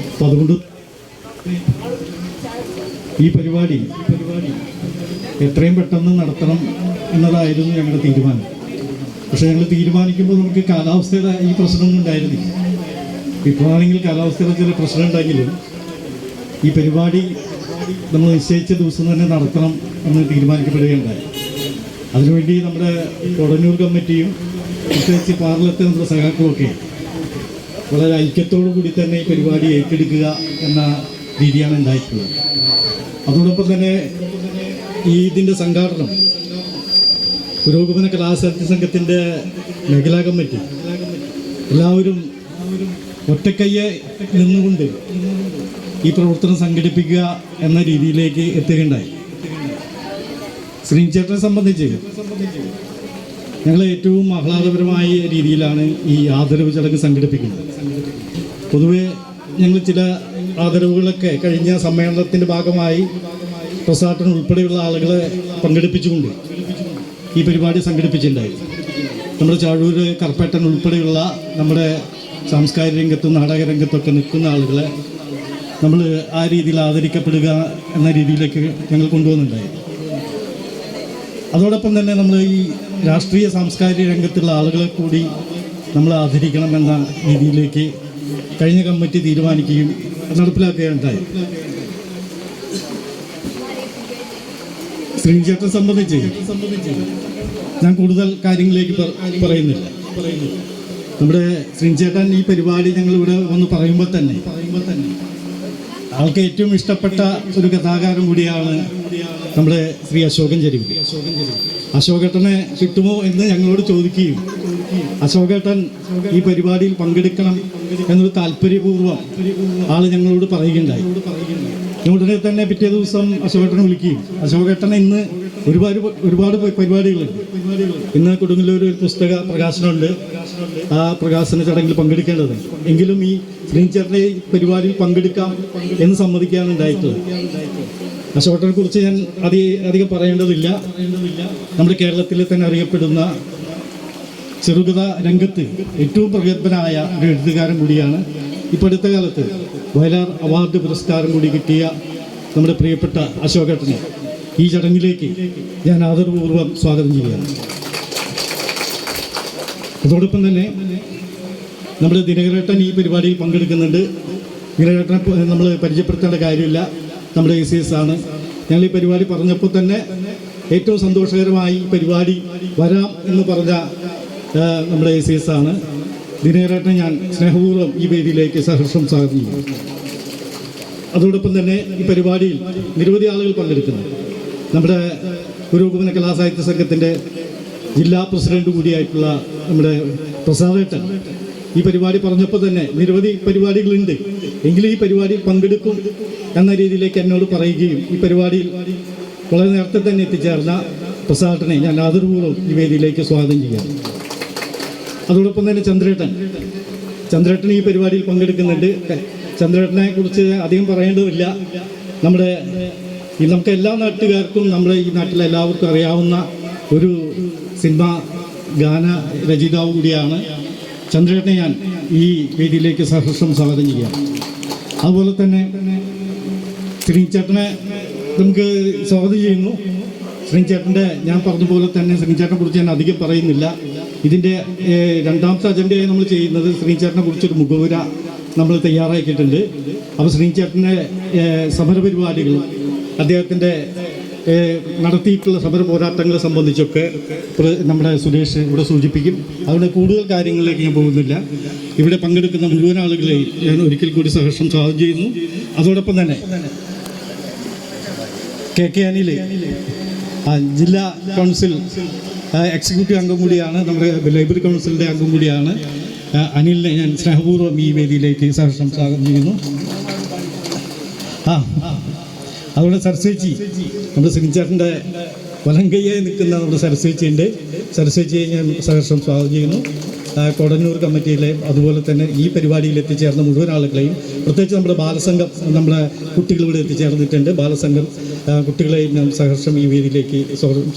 അപ്പം അതുകൊണ്ട് ഈ പരിപാടി പരിപാടി എത്രയും പെട്ടെന്ന് നടത്തണം എന്നതായിരുന്നു ഞങ്ങളുടെ തീരുമാനം. പക്ഷേ ഞങ്ങൾ തീരുമാനിക്കുമ്പോൾ നമുക്ക് കാലാവസ്ഥയുടെ ഈ പ്രശ്നമൊന്നും ഉണ്ടായിരുന്നില്ല. ഇപ്പോഴാണെങ്കിൽ കാലാവസ്ഥയുടെ ചില പ്രശ്നം ഉണ്ടെങ്കിലും ഈ പരിപാടി നമ്മൾ നിശ്ചയിച്ച ദിവസം തന്നെ നടത്തണം എന്ന് തീരുമാനിക്കപ്പെടുകയുണ്ടായി. അതിനുവേണ്ടി നമ്മുടെ കൊടന്നൂർ കമ്മിറ്റിയും പ്രത്യേകിച്ച് പാർലത്തെ നമ്മുടെ സഹാക്കളുമൊക്കെ വളരെ ഐക്യത്തോടു കൂടി തന്നെ ഈ പരിപാടി ഏറ്റെടുക്കുക എന്ന രീതിയാണ് ഉണ്ടായിട്ടുള്ളത്. അതോടൊപ്പം തന്നെ ഈ ഇതിന്റെ സംഘാടനം പുരോഗമന കലാസാഹിത്യ സംഘത്തിന്റെ മേഖലാ കമ്മിറ്റി എല്ലാവരും ഒറ്റക്കയ്യെ നിന്നുകൊണ്ട് ഈ പ്രവർത്തനം സംഘടിപ്പിക്കുക എന്ന രീതിയിലേക്ക് എത്തുകയുണ്ടായി. ശ്രീചേട്ടനെ സംബന്ധിച്ച് ഞങ്ങൾ ഏറ്റവും ആഹ്ലാദപരമായ രീതിയിലാണ് ഈ ആദരവ് ചടങ്ങ് സംഘടിപ്പിക്കുന്നത്. പൊതുവെ ഞങ്ങൾ ചില ആദരവുകളൊക്കെ കഴിഞ്ഞ സമ്മേളനത്തിന്റെ ഭാഗമായി പ്രസാട്ടൻ ഉൾപ്പെടെയുള്ള ആളുകളെ പങ്കെടുപ്പിച്ചുകൊണ്ട് ഈ പരിപാടി സംഘടിപ്പിച്ചിട്ടുണ്ടായി നമ്മുടെ ചാഴൂര് കർപ്പേട്ടൻ ഉൾപ്പെടെയുള്ള നമ്മുടെ സാംസ്കാരിക രംഗത്തും നാടക രംഗത്തൊക്കെ നിൽക്കുന്ന ആളുകളെ നമ്മൾ ആ രീതിയിൽ ആദരിക്കപ്പെടുക എന്ന രീതിയിലേക്ക് ഞങ്ങൾ കൊണ്ടുവന്നിട്ടുണ്ടായി അതോടൊപ്പം തന്നെ നമ്മൾ ഈ രാഷ്ട്രീയ സാംസ്കാരിക രംഗത്തുള്ള ആളുകളെ കൂടി നമ്മൾ ആദരിക്കണമെന്ന രീതിയിലേക്ക് കഴിഞ്ഞ കമ്മിറ്റി തീരുമാനിക്കുകയും നടപ്പിലാക്കുകയുണ്ടായി ശ്രീചേട്ടനെ സംബന്ധിച്ച് ഞാൻ കൂടുതൽ കാര്യങ്ങളിലേക്ക് പറയുന്നില്ല. നമ്മുടെ ശ്രീചേട്ടൻ ഈ പരിപാടി ഞങ്ങൾ ഇവിടെ ഒന്ന് പറയുമ്പോൾ തന്നെ പറയുമ്പോൾ തന്നെ ആൾക്ക് ഏറ്റവും ഇഷ്ടപ്പെട്ട ഒരു കഥാകാരൻ കൂടിയാണ് നമ്മുടെ ശ്രീ അശോകൻ ചെരുവിൽ അശോകേട്ടനെ കിട്ടുമോ എന്ന് ഞങ്ങളോട് ചോദിക്കുകയും അശോകേട്ടൻ ഈ പരിപാടിയിൽ പങ്കെടുക്കണം എന്നൊരു താല്പര്യപൂർവം ആൾ ഞങ്ങളോട് പറയുകയുണ്ടായി. ഉടനെ തന്നെ പിറ്റേ ദിവസം അശോകേട്ടനെ വിളിക്കുകയും അശോകേട്ടനെ ഇന്ന് ഒരുപാട് ഒരുപാട് പരിപാടികളുണ്ട്. ഇന്ന് കൊടുങ്ങല്ലൂർ ഒരു പുസ്തക പ്രകാശനമുണ്ട്. ആ പ്രകാശന ചടങ്ങിൽ പങ്കെടുക്കേണ്ടത്. എങ്കിലും ഈ ശ്രീചേട്ടനെ ഈ പരിപാടിയിൽ പങ്കെടുക്കാം എന്ന് സമ്മതിക്കാണ് ഉണ്ടായിട്ടുള്ളത്. അശോകനെ കുറിച്ച് ഞാൻ അതി അധികം പറയേണ്ടതില്ല. നമ്മുടെ കേരളത്തിൽ തന്നെ അറിയപ്പെടുന്ന ചെറുകഥ രംഗത്ത് ഏറ്റവും പ്രഗത്ഭനായ ഒരു എഴുത്തുകാരൻ കൂടിയാണ് ഇപ്പോൾ അടുത്ത കാലത്ത് വയലാർ അവാർഡ് പുരസ്കാരം കൂടി കിട്ടിയ നമ്മുടെ പ്രിയപ്പെട്ട അശോകേട്ടനെ. ഈ ചടങ്ങിലേക്ക് ഞാൻ ആദരപൂർവം സ്വാഗതം ചെയ്യുകയാണ്. അതോടൊപ്പം തന്നെ നമ്മുടെ ദിനകരേട്ടൻ ഈ പരിപാടിയിൽ പങ്കെടുക്കുന്നുണ്ട്. ദിനകരേട്ടനെ നമ്മൾ പരിചയപ്പെടുത്തേണ്ട കാര്യമില്ല. നമ്മുടെ എ സി എസ് ആണ്. ഞങ്ങൾ ഈ പരിപാടി പറഞ്ഞപ്പോൾ തന്നെ ഏറ്റവും സന്തോഷകരമായി ഈ പരിപാടി വരാം എന്ന് പറഞ്ഞ നമ്മുടെ എ സി എസ് ആണ്. ദിനകരേട്ടനെ ഞാൻ സ്നേഹപൂർവം ഈ വേദിയിലേക്ക് സഹർഷം സാധിക്കുന്നു അതോടൊപ്പം തന്നെ ഈ പരിപാടിയിൽ നിരവധി ആളുകൾ പങ്കെടുക്കുന്നു. നമ്മുടെ പുരോഗമന കലാസാഹിത്യ സംഘത്തിന്റെ ജില്ലാ പ്രസിഡന്റ് കൂടിയായിട്ടുള്ള നമ്മുടെ പ്രസാദേട്ടൻ. ഈ പരിപാടി പറഞ്ഞപ്പോൾ തന്നെ നിരവധി പരിപാടികളുണ്ട്. എങ്കിലും ഈ പരിപാടിയിൽ പങ്കെടുക്കും എന്ന രീതിയിലേക്ക് എന്നോട് പറയുകയും ഈ പരിപാടിയിൽ വളരെ നേരത്തെ തന്നെ എത്തിച്ചേർന്ന പ്രസാദനെ ഞാൻ ആദരപൂർവം ഈ വേദിയിലേക്ക് സ്വാഗതം ചെയ്യാം. അതോടൊപ്പം തന്നെ ചന്ദ്രേട്ടൻ. ചന്ദ്രേട്ടൻ ഈ പരിപാടിയിൽ പങ്കെടുക്കുന്നുണ്ട്. ചന്ദ്രേട്ടനെ കുറിച്ച് അധികം പറയേണ്ടതില്ല. നമ്മുടെ ഈ നമുക്ക് എല്ലാ നാട്ടുകാർക്കും നമ്മുടെ ഈ നാട്ടിലെ എല്ലാവർക്കും അറിയാവുന്ന ഒരു സിനിമ ഗാന രചയിതാവ് കൂടിയാണ് ചന്ദ്രേട്ടനെ ഞാൻ ഈ വേദിയിലേക്ക് സഹർഷം സ്വാഗതം ചെയ്യാം. അതുപോലെ തന്നെ ശ്രീചേട്ടനെ നമുക്ക് സ്വാഗതം ചെയ്യുന്നു. ശ്രീചേട്ടന്റെ ഞാൻ പറഞ്ഞ പോലെ തന്നെ ശ്രീചേട്ടനെ കുറിച്ച് ഞാൻ അധികം പറയുന്നില്ല. ഇതിന്റെ രണ്ടാമത്തെ അജണ്ടയായി നമ്മൾ ചെയ്യുന്നത് ശ്രീചേട്ടനെ കുറിച്ചൊരു മുഖവുര നമ്മൾ തയ്യാറാക്കിയിട്ടുണ്ട്. അപ്പോൾ ശ്രീചേട്ടന്റെ സമരപരിപാടികൾ അദ്ദേഹത്തിന്റെ നടത്തിയിട്ടുള്ള സമര പോരാട്ടങ്ങളെ സംബന്ധിച്ചൊക്കെ നമ്മുടെ സുരേഷ് ഇവിടെ സൂചിപ്പിക്കും. അതുകൊണ്ട് കൂടുതൽ കാര്യങ്ങളിലേക്ക് ഞാൻ പോകുന്നില്ല. ഇവിടെ പങ്കെടുക്കുന്ന മുഴുവൻ ആളുകളെയും ഞാൻ ഒരിക്കൽ കൂടി സഹർഷം സ്വാഗതം ചെയ്യുന്നു. അതോടൊപ്പം തന്നെ കെ കെ അനിലെ ജില്ലാ കൗൺസിൽ എക്സിക്യൂട്ടീവ് അംഗം കൂടിയാണ് നമ്മുടെ ലൈബ്രറി കൗൺസിലിന്റെ അംഗം കൂടിയാണ്. അനിലിനെ ഞാൻ സ്നേഹപൂർവം ഈ വേദിയിലേക്ക് സഹർഷം സ്വാഗതം ചെയ്യുന്നു. ആ അതുപോലെ സരസ്വതി നമ്മുടെ സിനിച്ചേട്ടന്റെ വലങ്കയ്യായി നിൽക്കുന്ന നമ്മുടെ സരസ്വതിയുണ്ട് സരസ്വതിയെ ഞാൻ സഹർഷം സ്വാഗതം ചെയ്യുന്നു. കൊടന്നൂർ കമ്മിറ്റിയിലെ അതുപോലെ തന്നെ ഈ പരിപാടിയിൽ എത്തിച്ചേർന്ന മുഴുവൻ ആളുകളെയും പ്രത്യേകിച്ച് നമ്മുടെ ബാലസംഘം നമ്മുടെ കുട്ടികൾ ഇവിടെ എത്തിച്ചേർന്നിട്ടുണ്ട്. ബാലസംഘം കുട്ടികളെയും ഞാൻ സഹർഷം ഈ വേദിയിലേക്ക്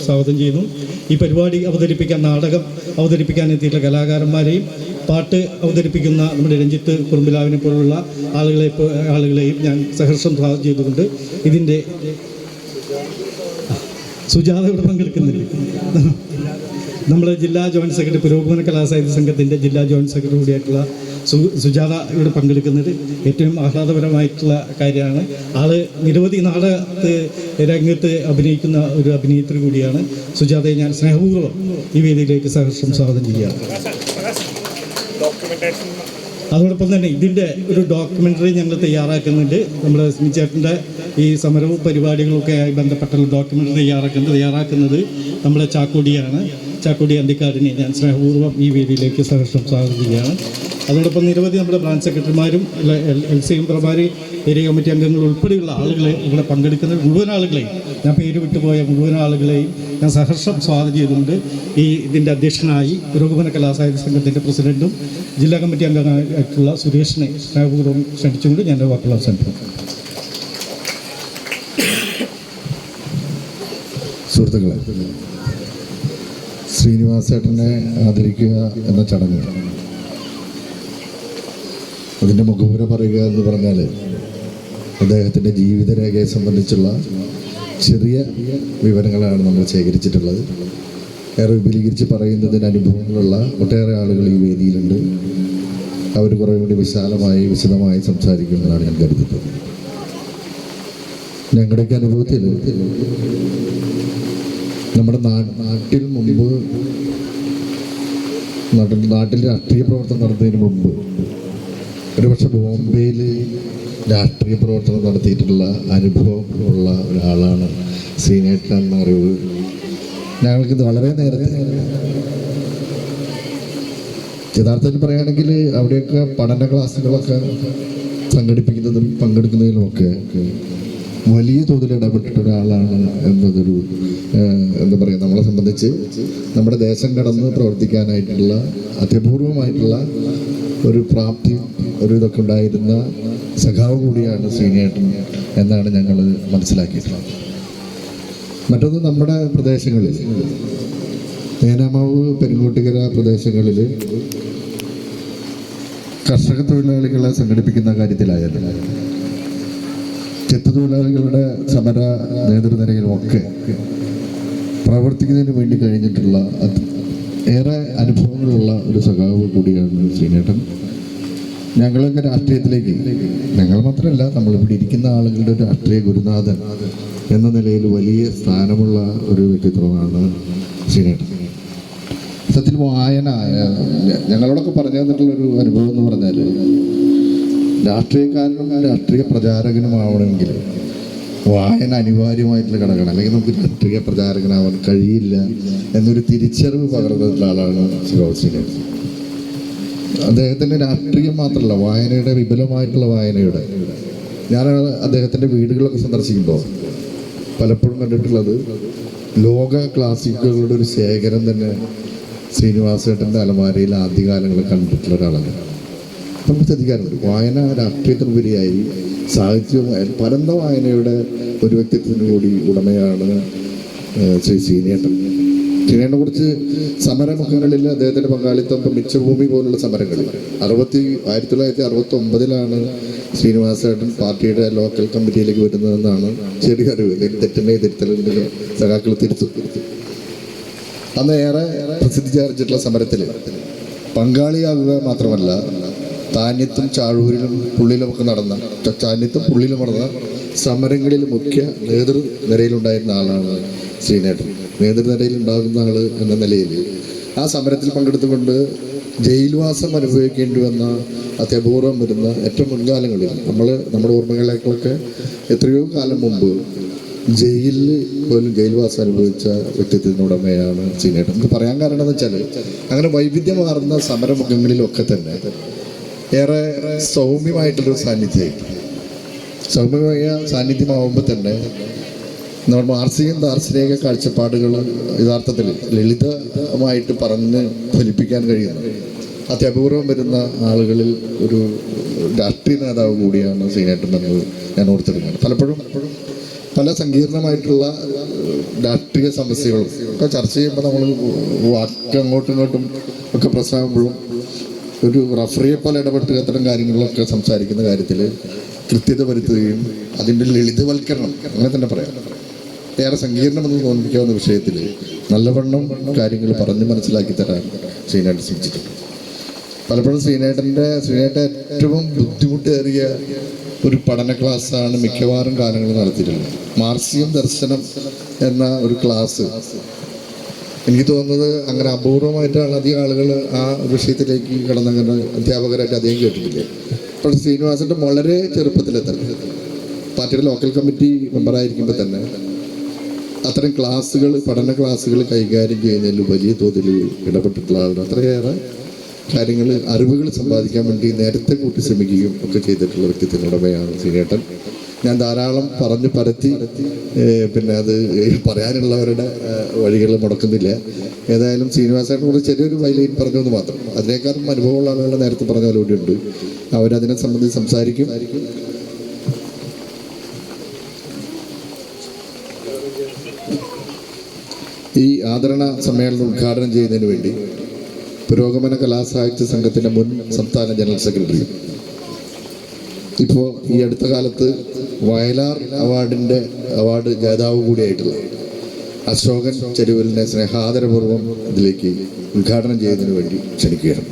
സ്വാഗതം ചെയ്യുന്നു. ഈ പരിപാടി അവതരിപ്പിക്കാൻ നാടകം അവതരിപ്പിക്കാൻ എത്തിയിട്ടുള്ള കലാകാരന്മാരെയും പാട്ട് അവതരിപ്പിക്കുന്ന നമ്മുടെ രഞ്ജിത്ത് കുറുമ്പിലാവിനെ പോലുള്ള ആളുകളെ ആളുകളെയും ഞാൻ സഹർഷം സ്വാഗതം ചെയ്തുകൊണ്ട് ഇതിന്റെ സുജാത ഇവിടെ പങ്കെടുക്കുന്നില്ല നമ്മുടെ ജില്ലാ ജോയിന്റ് സെക്രട്ടറി പുരോഗമന കലാസാഹിത്യ സംഘത്തിന്റെ ജില്ലാ ജോയിന്റ് സെക്രട്ടറി കൂടിയായിട്ടുള്ള സു സുജാത ഇവിടെ പങ്കെടുക്കുന്നത് ഏറ്റവും ആഹ്ലാദപരമായിട്ടുള്ള കാര്യമാണ്. ആൾ നിരവധി നാടകത്ത് രംഗത്ത് അഭിനയിക്കുന്ന ഒരു അഭിനേത്രി കൂടിയാണ്. സുജാതയെ ഞാൻ സ്നേഹപൂർവം ഈ വേദിയിലേക്ക് സഹർഷം സ്വാഗതം ചെയ്യുകയാണ് അതോടൊപ്പം തന്നെ ഇതിന്റെ ഒരു ഡോക്യുമെന്ററി ഞങ്ങൾ തയ്യാറാക്കുന്നുണ്ട്. നമ്മുടെ സ്മിച്ചേട്ടന്റെ ഈ സമരവും പരിപാടികളൊക്കെ ആയി ബന്ധപ്പെട്ടുള്ള ഡോക്യുമെന്ററി തയ്യാറാക്കുന്നത് തയ്യാറാക്കുന്നത് നമ്മുടെ ചാക്കോടിയാണ്. ചാക്കോടി അന്തിക്കാടിനെ ഞാൻ സ്നേഹപൂർവം ഈ വേദിയിലേക്ക് സഹർഷം സ്വാഗതം അതോടൊപ്പം നിരവധി നമ്മുടെ ബ്രാഞ്ച് സെക്രട്ടറിമാരും എൽ സി പ്രമാരി ഏരിയ കമ്മിറ്റി അംഗങ്ങൾ ഉൾപ്പെടെയുള്ള ആളുകളെ ഇവിടെ പങ്കെടുക്കുന്ന മുഴുവൻ ആളുകളെയും ഞാൻ പേര് വിട്ടുപോയ മുഴുവൻ ആളുകളെയും ഞാൻ സഹർഷം സ്വാഗതം ചെയ്തുകൊണ്ട് ഈ ഇതിന്റെ അധ്യക്ഷനായി പുരോഗമന കലാസാഹിത്യ സംഘത്തിന്റെ പ്രസിഡന്റും ജില്ലാ കമ്മിറ്റി അംഗമായിട്ടുള്ള സുരേഷിനെ സ്നേഹപൂർവം ക്ഷണിച്ചുകൊണ്ട് ഞാൻ എന്റെ വാക്കുകൾ അവസാനിപ്പിക്കും സുഹൃത്തുക്കളെ ശ്രീനിവാസേട്ടനെ ആദരിക്കുക എന്ന ചടങ്ങ്. അതിന്റെ മുഖപുര പറയുക എന്ന് പറഞ്ഞാൽ അദ്ദേഹത്തിന്റെ ജീവിതരേഖയെ സംബന്ധിച്ചുള്ള ചെറിയ വിവരങ്ങളാണ് നമ്മൾ ശേഖരിച്ചിട്ടുള്ളത്. ഏറെ വിപുലീകരിച്ച് പറയുന്നതിന് അനുഭവങ്ങളുള്ള ഒട്ടേറെ ആളുകൾ ഈ വേദിയിലുണ്ട്. അവർ കുറേ കൂടി വിശാലമായി വിശദമായി സംസാരിക്കുമെന്നാണ് ഞാൻ കരുതുന്നത്. ഞങ്ങളുടെയൊക്കെ അനുഭവത്തിൽ നമ്മുടെ നാട്ടിൽ മുമ്പ് നാട്ടിൽ നാട്ടിൽ രാഷ്ട്രീയ പ്രവർത്തനം നടത്തുന്നതിന് മുമ്പ് ഒരുപക്ഷെ ബോംബെയിൽ രാഷ്ട്രീയ പ്രവർത്തനം നടത്തിയിട്ടുള്ള അനുഭവം ഉള്ള ഒരാളാണ് ശ്രീനേട്ടൻ എന്ന അറിവ്. ഞങ്ങൾക്കിത് വളരെ നേരത്തെ യഥാർത്ഥത്തിൽ പറയുകയാണെങ്കിൽ അവിടെയൊക്കെ പഠന ക്ലാസ്സുകളൊക്കെ സംഘടിപ്പിക്കുന്നതും പങ്കെടുക്കുന്നതിലുമൊക്കെ വലിയ തോതിൽ ഇടപെട്ടിട്ട് ഒരാളാണ് എന്നതൊരു എന്താ പറയുക നമ്മളെ സംബന്ധിച്ച് നമ്മുടെ ദേശം കടന്ന് പ്രവർത്തിക്കാനായിട്ടുള്ള അത്യപൂർവമായിട്ടുള്ള ഒരു പ്രാപ്തി ഒരു ഇതൊക്കെ ഉണ്ടായിരുന്ന സഖാവ് കൂടിയാണ് ശ്രീനേട്ടൻ എന്നാണ് ഞങ്ങൾ മനസ്സിലാക്കിയിട്ടുള്ളത്. മറ്റൊന്ന് നമ്മുടെ പ്രദേശങ്ങളിൽ ഏനാമാവ് പെരുങ്കോട്ടുകര പ്രദേശങ്ങളിൽ കർഷക തൊഴിലാളികളെ സംഘടിപ്പിക്കുന്ന കാര്യത്തിലായാലും ചെത്തു തൊഴിലാളികളുടെ സമര നേതൃനിരയിലുമൊക്കെ പ്രവർത്തിക്കുന്നതിന് വേണ്ടി കഴിഞ്ഞിട്ടുള്ള ഏറെ അനുഭവങ്ങളുള്ള ഒരു സഖാവ് കൂടിയാണ് ശ്രീനേട്ടൻ. ഞങ്ങളൊക്കെ രാഷ്ട്രീയത്തിലേക്ക് ഞങ്ങൾ മാത്രമല്ല നമ്മളിവിടെ ഇരിക്കുന്ന ആളുകളുടെ രാഷ്ട്രീയ ഗുരുനാഥൻ എന്ന നിലയിൽ വലിയ സ്ഥാനമുള്ള ഒരു വ്യക്തിത്വമാണ് ശ്രീനേട്ടൻ. സത്യത്തിൽ വായന ഞങ്ങളോടൊക്കെ പറഞ്ഞു തന്നിട്ടുള്ളൊരു അനുഭവം എന്ന് പറഞ്ഞാൽ രാഷ്ട്രീയക്കാരനും രാഷ്ട്രീയ പ്രചാരകനുമാവണമെങ്കിൽ വായന അനിവാര്യമായിട്ടുള്ള ഘടകമാണ്. അല്ലെങ്കിൽ നമുക്ക് രാഷ്ട്രീയ പ്രചാരകനാവാൻ കഴിയില്ല എന്നൊരു തിരിച്ചറിവ് പകർന്നിട്ടുള്ള ആളാണ് ശിവസിനെ അദ്ദേഹത്തിന്റെ രാഷ്ട്രീയം മാത്രമല്ല വായനയുടെ വിപുലമായിട്ടുള്ള വായനയുടെ. ഞാൻ അദ്ദേഹത്തിന്റെ വീടുകളൊക്കെ സന്ദർശിക്കുമ്പോൾ പലപ്പോഴും കണ്ടിട്ടുള്ളത് ലോക ക്ലാസിക്കുകളുടെ ഒരു ശേഖരം തന്നെ ശ്രീനിവാസേട്ടന്റെ അലമാരയിൽ ആദ്യകാലങ്ങളിൽ കണ്ടിട്ടുള്ള ഒരാളാണ്. നമുക്ക് ശ്രദ്ധിക്കാൻ വരും വായന രാഷ്ട്രീയത്തിനുപരിയായി സാഹിത്യവുമായി പരന്ന വായനയുടെ ഒരു വ്യക്തിത്വത്തിന് കൂടി ഉടമയാണ് ശ്രീ സീനിയേട്ടൻ ശ്രീനേട്ടനെ കുറിച്ച് സമരമുഖങ്ങളിൽ അദ്ദേഹത്തിന്റെ പങ്കാളിത്തം ഇപ്പം മിച്ചഭൂമി പോലുള്ള സമരങ്ങളിൽ. അറുപത്തി ആയിരത്തി തൊള്ളായിരത്തി അറുപത്തി ഒമ്പതിലാണ് ശ്രീനിവാസേട്ടൻ പാർട്ടിയുടെ ലോക്കൽ കമ്മിറ്റിയിലേക്ക് വരുന്നതെന്നാണ് ചെറിയ അറിവ്. തെറ്റിനെ തിരുത്തലിന്റെ സഖാക്കൾ തിരുത്തു. അന്ന് ഏറെ പ്രസിദ്ധിയാർജിച്ചിട്ടുള്ള സമരത്തിൽ പങ്കാളിയാകുക മാത്രമല്ല താന്യത്തും ചാഴൂരിലും പുള്ളിലുമൊക്കെ നടന്ന താന്യത്തും പുള്ളിലും നടന്ന സമരങ്ങളിൽ മുഖ്യ നേതൃനിരയിലുണ്ടായിരുന്ന ആളാണ് ശ്രീനേട്ടൻ. നേതൃനിരയിൽ ഉണ്ടാകുന്ന ആൾ എന്ന നിലയിൽ ആ സമരത്തിൽ പങ്കെടുത്തുകൊണ്ട് ജയിൽവാസം അനുഭവിക്കേണ്ടി വന്ന അത്യപൂർവം വരുന്ന ഏറ്റവും മുൻകാലങ്ങളിൽ നമ്മൾ നമ്മുടെ ഓർമ്മകളിലേക്കൊക്കെ എത്രയോ കാലം മുമ്പ് ജയിലിൽ പോലും ജയിൽവാസം അനുഭവിച്ച വ്യക്തിത്വത്തിന് ഉടമയാണ് ശ്രീനേട്ടൻ. നമുക്ക് പറയാൻ കാരണം എന്ന് വെച്ചാൽ അങ്ങനെ വൈവിധ്യമാർന്ന സമരമുഖങ്ങളിലൊക്കെ തന്നെ ഏറെ സൗമ്യമായിട്ടുള്ളൊരു സാന്നിധ്യം. സൗമ്യമായ സാന്നിധ്യമാവുമ്പോൾ തന്നെ നമ്മൾ മാർസികം ദാർശനിക കാഴ്ചപ്പാടുകൾ യഥാർത്ഥത്തിൽ ലളിതമായിട്ട് പറഞ്ഞ് ഫലിപ്പിക്കാൻ കഴിയുന്നു. അത്യപൂർവം വരുന്ന ആളുകളിൽ ഒരു രാഷ്ട്രീയ നേതാവ് കൂടിയാണ് സീനേട്ടൻ എന്ന് ഞാൻ ഓർത്തെടുക്കുന്നത് പലപ്പോഴും പല സങ്കീർണമായിട്ടുള്ള രാഷ്ട്രീയ സമസ്യകളും ഒക്കെ ചർച്ച ചെയ്യുമ്പോൾ നമ്മൾ വാക്ക് അങ്ങോട്ടും ഇങ്ങോട്ടും ഒക്കെ പ്രശ്നമാകുമ്പോഴും ഒരു റഫറിയെ പോലെ ഇടപെട്ട് അത്തരം കാര്യങ്ങളൊക്കെ സംസാരിക്കുന്ന കാര്യത്തിൽ കൃത്യത വരുത്തുകയും അതിന്റെ ലളിതവൽക്കരണം അങ്ങനെ തന്നെ പറയാം. ഏറെ സങ്കീർണമെന്ന് തോന്നിപ്പിക്കാവുന്ന വിഷയത്തിൽ നല്ലവണ്ണം കാര്യങ്ങൾ പറഞ്ഞ് മനസ്സിലാക്കി തരാൻ ശ്രീനായിട്ട് ശ്രമിച്ചിട്ടുണ്ട്. പലപ്പോഴും ശ്രീനേട്ടന്റെ ശ്രീനേട്ട ഏറ്റവും ബുദ്ധിമുട്ടേറിയ ഒരു പഠന ക്ലാസ്സാണ് മിക്കവാറും കാലങ്ങളിൽ നടത്തിയിട്ടുള്ളത്. മാർസിയം ദർശനം എന്ന ഒരു ക്ലാസ് എനിക്ക് തോന്നുന്നത് അങ്ങനെ അപൂർവമായിട്ടാണ് അധികം ആളുകൾ ആ വിഷയത്തിലേക്ക് കടന്നങ്ങനെ അധ്യാപകരായിട്ട് അധികം കേട്ടിട്ടില്ലേ? അപ്പോൾ ശ്രീനിവാസന്റെ വളരെ ചെറുപ്പത്തിലെത്തണം. പാർട്ടിയുടെ ലോക്കൽ കമ്മിറ്റി മെമ്പറായിരിക്കുമ്പോൾ തന്നെ അത്തരം ക്ലാസ്സുകൾ പഠന ക്ലാസ്സുകൾ കൈകാര്യം ചെയ്യുന്നതിൽ വലിയ തോതിൽ ഇടപെട്ടിട്ടുള്ള ആളുകൾ അത്രയേറെ കാര്യങ്ങൾ അറിവുകൾ സമ്പാദിക്കാൻ വേണ്ടി നേരത്തെ കൂട്ടി ശ്രമിക്കുകയും ഒക്കെ ചെയ്തിട്ടുള്ള വ്യക്തിത്വം ഉടമയാണ് ശ്രീനേട്ടൻ ഞാൻ ധാരാളം പറഞ്ഞു പരത്തി പിന്നെ അത് പറയാനുള്ളവരുടെ വഴികൾ മുടക്കുന്നില്ല. ഏതായാലും ശ്രീനിവാസേട്ടനെ കുറിച്ച് ചെറിയൊരു വൈലൈൻ പറഞ്ഞു എന്ന് മാത്രം. അതിനേക്കാളും അനുഭവമുള്ള ആളുകൾ നേരത്തെ പറഞ്ഞ പോലെ കൂടിയുണ്ട് അവരതിനെ സംബന്ധിച്ച് സംസാരിക്കും. ഈ ആദരണ സമ്മേളനം ഉദ്ഘാടനം ചെയ്യുന്നതിന് വേണ്ടി പുരോഗമന കലാസാഹിത്യ സംഘത്തിന്റെ മുൻ സംസ്ഥാന ജനറൽ സെക്രട്ടറി ഇപ്പോൾ ഈ അടുത്ത കാലത്ത് വയലാർ അവാർഡിന്റെ അവാർഡ് ജേതാവ് കൂടിയായിട്ടുള്ള അശോകൻ ചെരുവലിനെ സ്നേഹാദരപൂർവം ഇതിലേക്ക് ഉദ്ഘാടനം ചെയ്യുന്നതിന് വേണ്ടി ക്ഷണിക്കുകയാണ്.